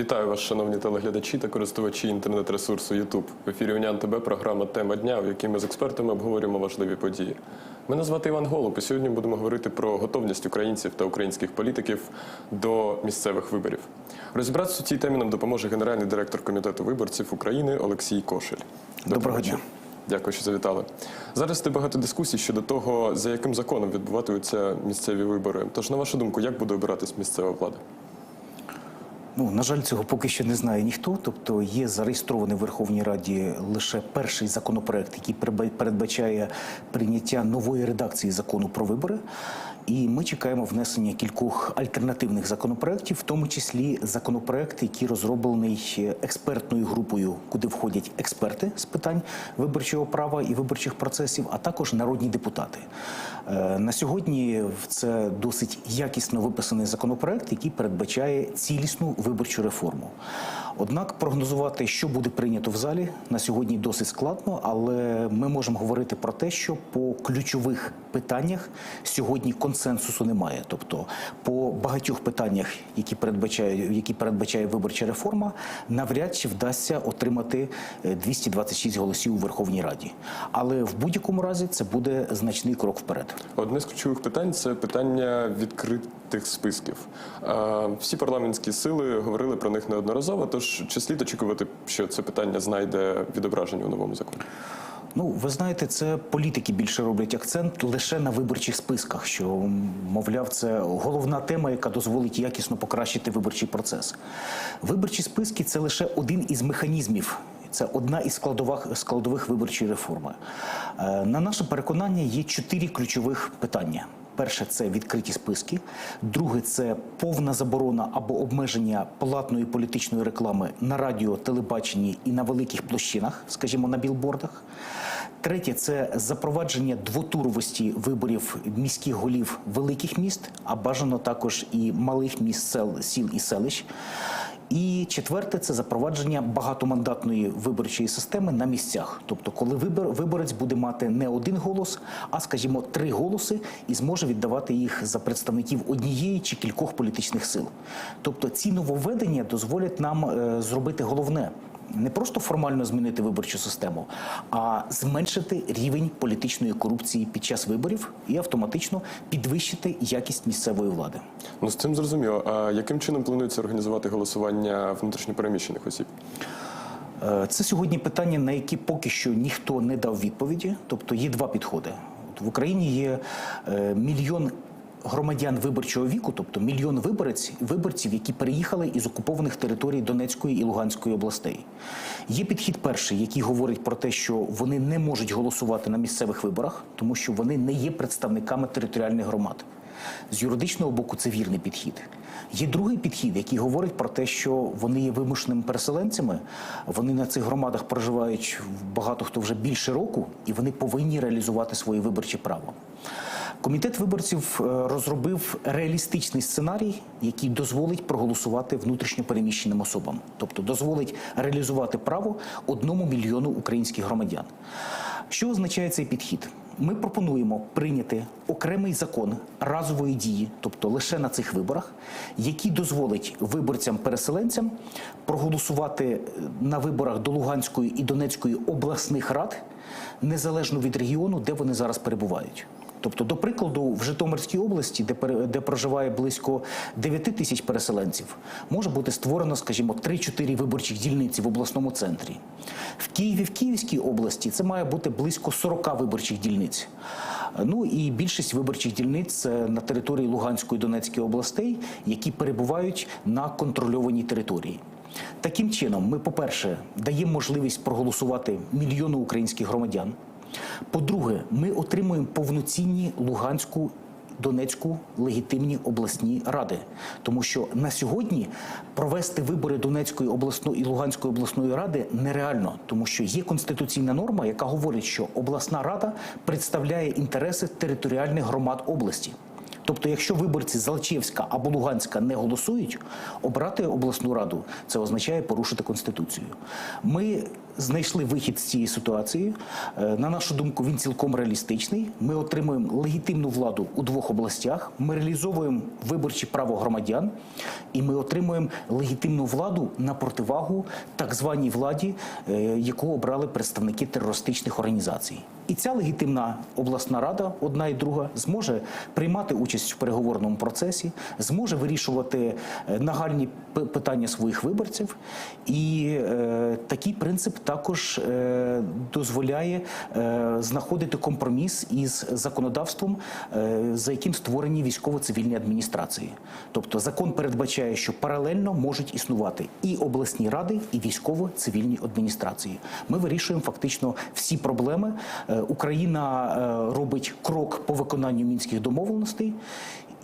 Вітаю вас, шановні телеглядачі та користувачі інтернет-ресурсу YouTube. В ефірі Унян ТБ програма Тема дня, в якій ми з експертами обговорюємо важливі події. Мене звати Іван Голуб, і сьогодні будемо говорити про готовність українців та українських політиків до місцевих виборів. Розібратися у цій темі нам допоможе генеральний директор комітету виборців України Олексій Кошель. Доброго дня. Дякую, що завітали. Зараз йде багато дискусій щодо того, за яким законом відбуватимуться місцеві вибори. Тож, на вашу думку, як буде обиратись місцева влада? Ну на жаль, цього поки що не знає ніхто. Тобто є зареєстрований в Верховній Раді лише перший законопроект, який передба- передбачає прийняття нової редакції закону про вибори. І ми чекаємо внесення кількох альтернативних законопроєктів, в тому числі законопроект, який розроблений експертною групою, куди входять експерти з питань виборчого права і виборчих процесів, а також народні депутати. Е, На сьогодні це досить якісно виписаний законопроект, який передбачає цілісну виборчу реформу. Однак прогнозувати, що буде прийнято в залі, на сьогодні досить складно, але ми можемо говорити про те, що по ключових питаннях сьогодні консенсусу немає. Тобто, по багатьох питаннях, які передбачає, які передбачає виборча реформа, навряд чи вдасться отримати е, 226 голосів у Верховній Раді. Але в будь-якому разі це буде значний крок вперед. Одне з ключових питань це питання відкритих списків. Е, Всі парламентські сили говорили про них неодноразово. Тож чи слід очікувати, що це питання знайде відображення у новому законі? Ну, ви знаєте, це політики більше роблять акцент лише на виборчих списках, що мовляв, це головна тема, яка дозволить якісно покращити виборчий процес. Виборчі списки це лише один із механізмів. Це одна із складових, складових виборчої реформи. Е, На наше переконання є чотири ключових питання. Перше це відкриті списки. Друге це повна заборона або обмеження платної політичної реклами на радіо, телебаченні і на великих площинах, скажімо, на білбордах. Третє це запровадження двотуровості виборів міських голів великих міст, а бажано також і малих міст сел, сіл і селищ. І четверте це запровадження багатомандатної виборчої системи на місцях. Тобто, коли вибор, виборець буде мати не один голос, а скажімо, три голоси, і зможе віддавати їх за представників однієї чи кількох політичних сил. Тобто, ці нововведення дозволять нам е, зробити головне. Не просто формально змінити виборчу систему, а зменшити рівень політичної корупції під час виборів і автоматично підвищити якість місцевої влади. Ну з цим зрозуміло. А яким чином планується організувати голосування внутрішньопереміщених осіб? Е, Це сьогодні питання, на які поки що ніхто не дав відповіді. Тобто є два підходи. В Україні є е, мільйон громадян виборчого віку, тобто мільйон виборець, виборців, які переїхали із окупованих територій Донецької і Луганської областей. Є підхід перший, який говорить про те, що вони не можуть голосувати на місцевих виборах, тому що вони не є представниками територіальних громад. З юридичного боку це вірний підхід. Є другий підхід, який говорить про те, що вони є вимушеними переселенцями. Вони на цих громадах проживають багато хто вже більше року, і вони повинні реалізувати своє виборче право. Комітет виборців е, розробив реалістичний сценарій, який дозволить проголосувати внутрішньо переміщеним особам, тобто дозволить реалізувати право одному мільйону українських громадян. Що означає цей підхід? Ми пропонуємо прийняти окремий закон разової дії, тобто лише на цих виборах, який дозволить виборцям-переселенцям проголосувати е, на виборах до Луганської і Донецької обласних рад незалежно від регіону, де вони зараз перебувають. Тобто, до прикладу, в Житомирській області, де, де проживає близько 9 тисяч переселенців, може бути створено, скажімо, 3-4 виборчих дільниці в обласному центрі. В Києві, в Київській області це має бути близько 40 виборчих дільниць. Ну і більшість виборчих дільниць на території Луганської і Донецької областей, які перебувають на контрольованій території. Таким чином, ми, по-перше, даємо можливість проголосувати мільйону українських громадян. По-друге, ми отримуємо повноцінні Луганську. Донецьку легітимні обласні ради, тому що на сьогодні провести вибори Донецької обласної і Луганської обласної ради нереально, тому що є конституційна норма, яка говорить, що обласна рада представляє інтереси територіальних громад області. Тобто, якщо виборці з або Луганська не голосують, обрати обласну раду це означає порушити конституцію. Ми знайшли вихід з цієї ситуації. Е, На нашу думку, він цілком реалістичний. Ми отримуємо легітимну владу у двох областях. Ми реалізовуємо виборче право громадян, і ми отримуємо легітимну владу на противагу так званій владі, е, яку обрали представники терористичних організацій. І ця легітимна обласна рада, одна і друга, зможе приймати участь в переговорному процесі, зможе вирішувати е, нагальні питання своїх виборців. І е, такий принцип також е, дозволяє е, знаходити компроміс із законодавством, е, за яким створені військово-цивільні адміністрації. Тобто закон передбачає, що паралельно можуть існувати і обласні ради, і військово-цивільні адміністрації. Ми вирішуємо фактично всі проблеми. Україна робить крок по виконанню мінських домовленостей,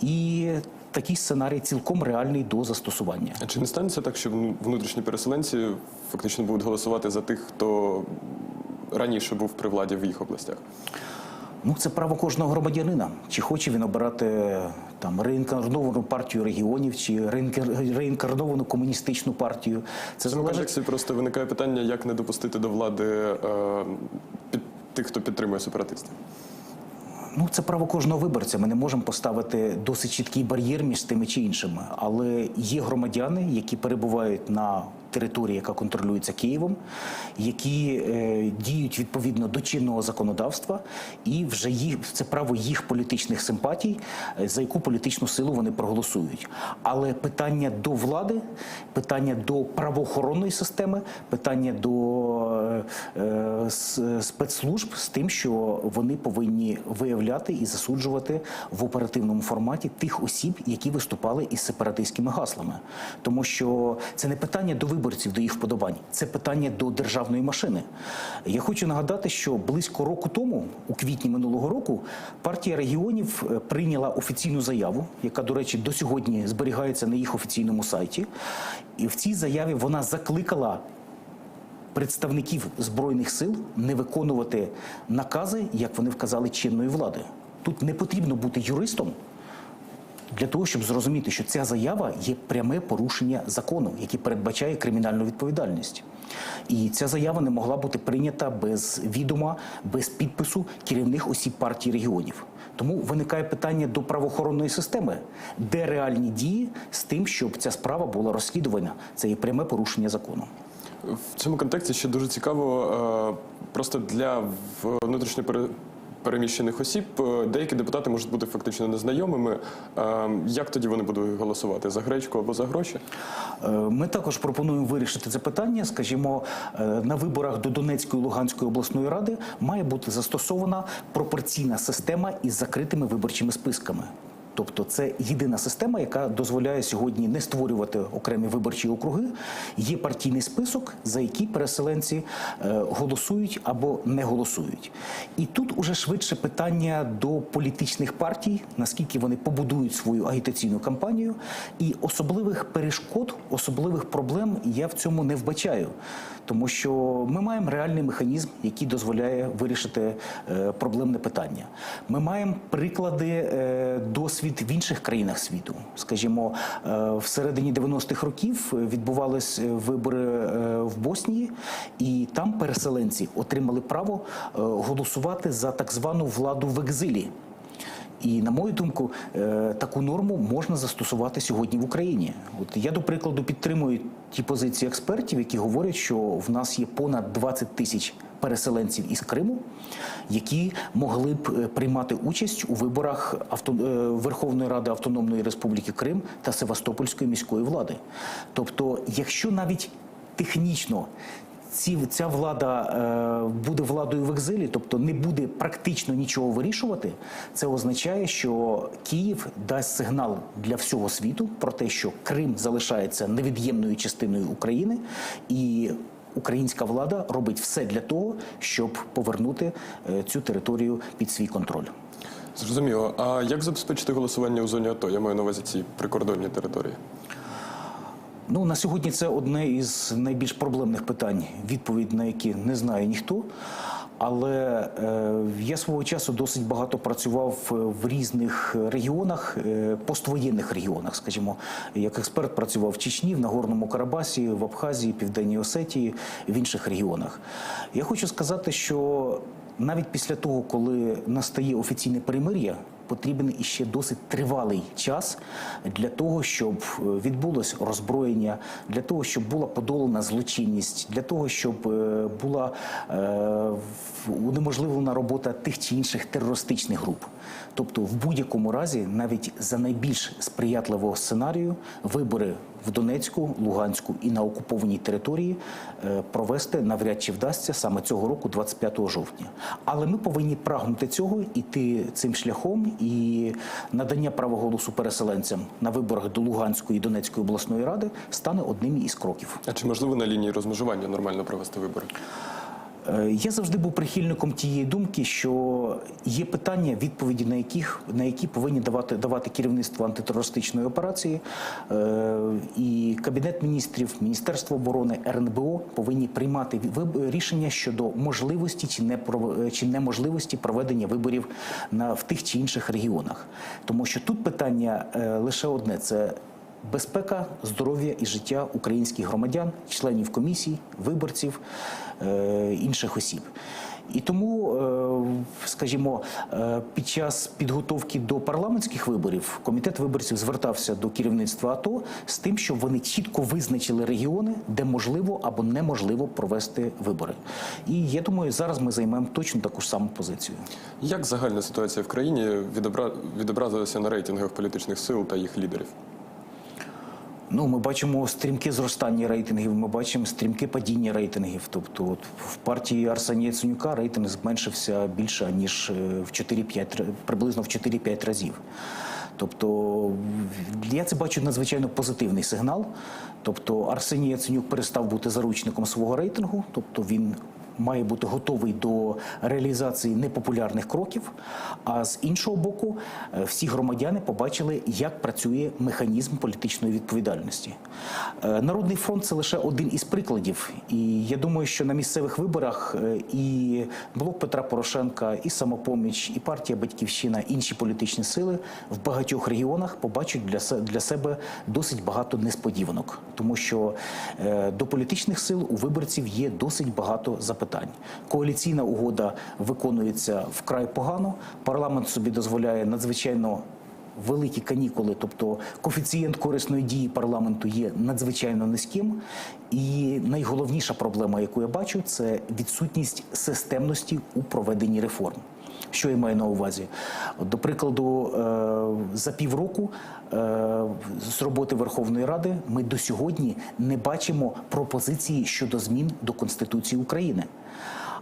і такий сценарій цілком реальний до застосування. А чи не станеться так, що внутрішні переселенці фактично будуть голосувати за тих, хто раніше був при владі в їх областях? Ну, це право кожного громадянина. Чи хоче він обирати там реінкарновану партію регіонів, чи реінкар- реінкарновану комуністичну партію? Це залежить контексті просто виникає питання, як не допустити до влади е, під тих, хто підтримує сепаратистів. Ну, це право кожного виборця. Ми не можемо поставити досить чіткий бар'єр між тими чи іншими. Але є громадяни, які перебувають на території, яка контролюється Києвом, які е, діють відповідно до чинного законодавства, і вже їх це право їх політичних симпатій, е, за яку політичну силу вони проголосують. Але питання до влади, питання до правоохоронної системи, питання до спецслужб з тим, що вони повинні виявляти і засуджувати в оперативному форматі тих осіб, які виступали із сепаратистськими гаслами, тому що це не питання до виборців, до їх вподобань, це питання до державної машини. Я хочу нагадати, що близько року тому, у квітні минулого року, партія регіонів е, прийняла офіційну заяву, яка, до речі, до сьогодні зберігається на їх офіційному сайті. І в цій заяві вона закликала представників збройних сил не виконувати накази, як вони вказали, чинної влади. Тут не потрібно бути юристом для того, щоб зрозуміти, що ця заява є пряме порушення закону, який передбачає кримінальну відповідальність. І ця заява не могла бути прийнята без відома, без підпису керівних осіб партії регіонів. Тому виникає питання до правоохоронної системи, де реальні дії з тим, щоб ця справа була розслідувана. Це є пряме порушення закону. В цьому контексті ще дуже цікаво, е, просто для внутрішньо переміщених осіб е, деякі депутати можуть бути фактично незнайомими. Е, Як тоді вони будуть голосувати за гречку або за гроші? Ми також пропонуємо вирішити це питання. Скажімо, на виборах до Донецької Луганської обласної ради має бути застосована пропорційна система із закритими виборчими списками. Тобто це єдина система, яка дозволяє сьогодні не створювати окремі виборчі округи. Є партійний список, за який переселенці е, голосують або не голосують. І тут уже швидше питання до політичних партій, наскільки вони побудують свою агітаційну кампанію, і особливих перешкод, особливих проблем я в цьому не вбачаю. Тому що ми маємо реальний механізм, який дозволяє вирішити е, проблемне питання. Ми маємо приклади е, досвід в інших країнах світу. Скажімо, в всередині 90-х років відбувались е, вибори е, в Боснії, і там переселенці отримали право е, голосувати за так звану владу в екзилі. І на мою думку, е, таку норму можна застосувати сьогодні в Україні. От я до прикладу підтримую ті позиції експертів, які говорять, що в нас є понад 20 тисяч переселенців із Криму, які могли б е, приймати участь у виборах е, Верховної Ради Автономної Республіки Крим та Севастопольської міської влади. Тобто, якщо навіть технічно ці, ця влада е, буде владою в екзилі, тобто не буде практично нічого вирішувати, це означає, що Київ дасть сигнал для всього світу про те, що Крим залишається невід'ємною частиною України, і українська влада робить все для того, щоб повернути е, цю територію під свій контроль. Зрозуміло. А як забезпечити голосування у зоні АТО? Я маю на увазі ці прикордонні території. Ну на сьогодні це одне із найбільш проблемних питань, відповідь на які не знає ніхто. Але е, я свого часу досить багато працював е, в різних регіонах, е, поствоєнних регіонах, скажімо, як експерт працював в Чечні, в Нагорному Карабасі, в Абхазії, Південній Осетії, в інших регіонах. Я хочу сказати, що навіть після того, коли настає офіційне перемир'я, потрібен іще досить тривалий час для того, щоб е, відбулось роззброєння, для того, щоб була подолана злочинність, для того, щоб е, була е, унеможливлена робота тих чи інших терористичних груп. Тобто, в будь-якому разі, навіть за найбільш сприятливого сценарію, вибори в Донецьку, Луганську і на окупованій території провести навряд чи вдасться саме цього року, 25 жовтня. Але ми повинні прагнути цього іти цим шляхом, і надання права голосу переселенцям на виборах до Луганської і Донецької обласної ради стане одним із кроків. А чи можливо на лінії розмежування нормально провести вибори? Е, Я завжди був прихильником тієї думки, що є питання, відповіді на яких на які повинні давати давати керівництво антитерористичної операції, Е, і кабінет міністрів, міністерство оборони, РНБО повинні приймати рішення щодо можливості чи не пров- чи неможливості проведення виборів на в тих чи інших регіонах, тому що тут питання е, лише одне це. Безпека, здоров'я і життя українських громадян, членів комісій, виборців, е, інших осіб. І тому, е, скажімо, е, під час підготовки до парламентських виборів комітет виборців звертався до керівництва АТО з тим, щоб вони чітко визначили регіони, де можливо або неможливо провести вибори. І я думаю, зараз ми займемо точно таку ж саму позицію. Як загальна ситуація в країні відобра... відобразилася на рейтингах політичних сил та їх лідерів? Ну, ми бачимо стрімке зростання рейтингів, ми бачимо стрімке падіння рейтингів. Тобто, от в партії Арсенія Ценюка рейтинг зменшився більше ніж е, в 4-5, ра- приблизно в 4-5 разів. Тобто я це бачу надзвичайно позитивний сигнал. Тобто Арсеній Яценюк перестав бути заручником свого рейтингу, тобто він має бути готовий до реалізації непопулярних кроків. А з іншого боку, е, всі громадяни побачили, як працює механізм політичної відповідальності. Е, Народний фронт це лише один із прикладів. І я думаю, що на місцевих виборах е, і блок Петра Порошенка, і самопоміч, і партія Батьківщина, інші політичні сили в багатьох регіонах побачать для се- для себе досить багато несподіванок, тому що е, до політичних сил у виборців є досить багато запитань. Коаліційна угода виконується вкрай погано. Парламент собі дозволяє надзвичайно великі канікули, тобто коефіцієнт корисної дії парламенту є надзвичайно низьким. І найголовніша проблема, яку я бачу, це відсутність системності у проведенні реформ. Що я маю на увазі? До прикладу, е, за півроку е, з роботи Верховної Ради ми до сьогодні не бачимо пропозиції щодо змін до Конституції України.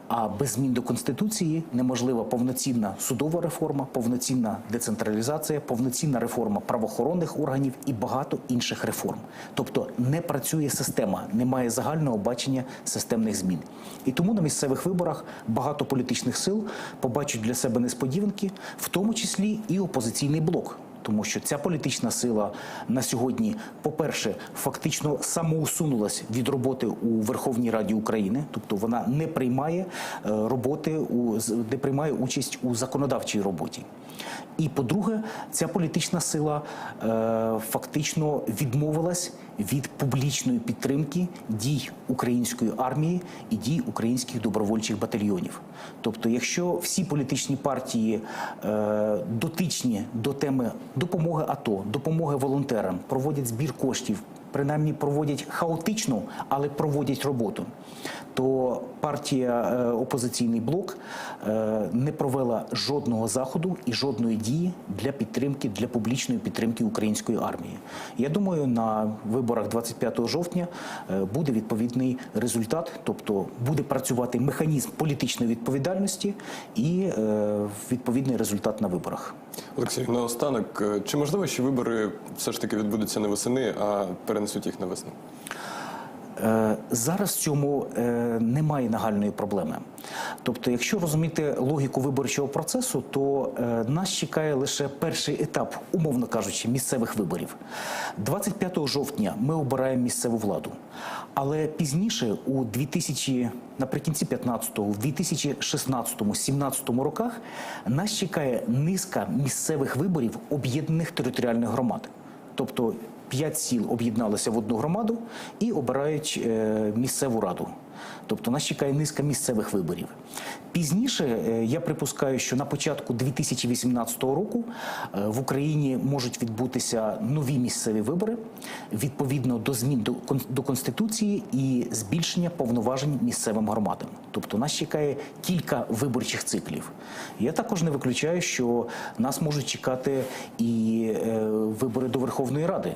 А без змін до конституції неможлива повноцінна судова реформа, повноцінна децентралізація, повноцінна реформа правоохоронних органів і багато інших реформ. Тобто не працює система, немає загального бачення системних змін. І тому на місцевих виборах багато політичних сил побачать для себе несподіванки, в тому числі і опозиційний блок. Тому що ця політична сила на сьогодні, по-перше, фактично самоусунулась від роботи у Верховній Раді України, тобто вона не приймає е, роботи у не приймає участь у законодавчій роботі. І по-друге, ця політична сила е, фактично відмовилась від публічної підтримки дій української армії і дій українських добровольчих батальйонів. Тобто, якщо всі політичні партії е, дотичні до теми допомоги АТО, допомоги волонтерам, проводять збір коштів, принаймні проводять хаотичну, але проводять роботу, то партія е, опозиційний блок е, не провела жодного заходу і жодної дії для підтримки для публічної підтримки української армії. Я думаю, на виборах 25 жовтня е, буде відповідний результат, тобто буде працювати механізм політичної відповідальності і відповідний результат на виборах. Олексій, наостанок, чи можливо, що вибори все ж таки відбудуться не восени, а перенесуть їх на весну? Е, Зараз в цьому е, немає нагальної проблеми. Тобто, якщо розуміти логіку виборчого процесу, то е, нас чекає лише перший етап, умовно кажучи, місцевих виборів. 25 жовтня ми обираємо місцеву владу. Але пізніше, у 2000, наприкінці 15-го, в 2016-17 роках, нас чекає низка місцевих виборів об'єднаних територіальних громад. Тобто п'ять сіл об'єдналися в одну громаду і обирають е, місцеву раду. Тобто нас чекає низка місцевих виборів. Пізніше е, я припускаю, що на початку 2018 року е, в Україні можуть відбутися нові місцеві вибори відповідно до змін до, кон- конституції і збільшення повноважень місцевим громадам. Тобто нас чекає кілька виборчих циклів. Я також не виключаю, що нас можуть чекати і е, вибори до Верховної Ради.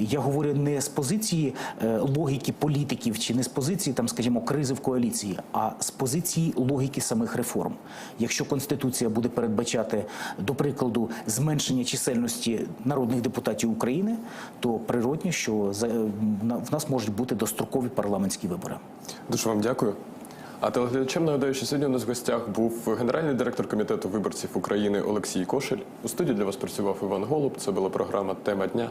Я говорю не з позиції е, логіки політиків чи не з позиції там, скажімо, кризи в коаліції, а з позиції логіки самих реформ. Якщо конституція буде передбачати, до прикладу, зменшення чисельності народних депутатів України, то природньо, що е, в нас можуть бути дострокові парламентські вибори. Дуже вам дякую. А телеглядачам нагадаю, що сьогодні у нас в гостях був генеральний директор комітету виборців України Олексій Кошель. У студії для вас працював Іван Голуб. Це була програма Тема дня.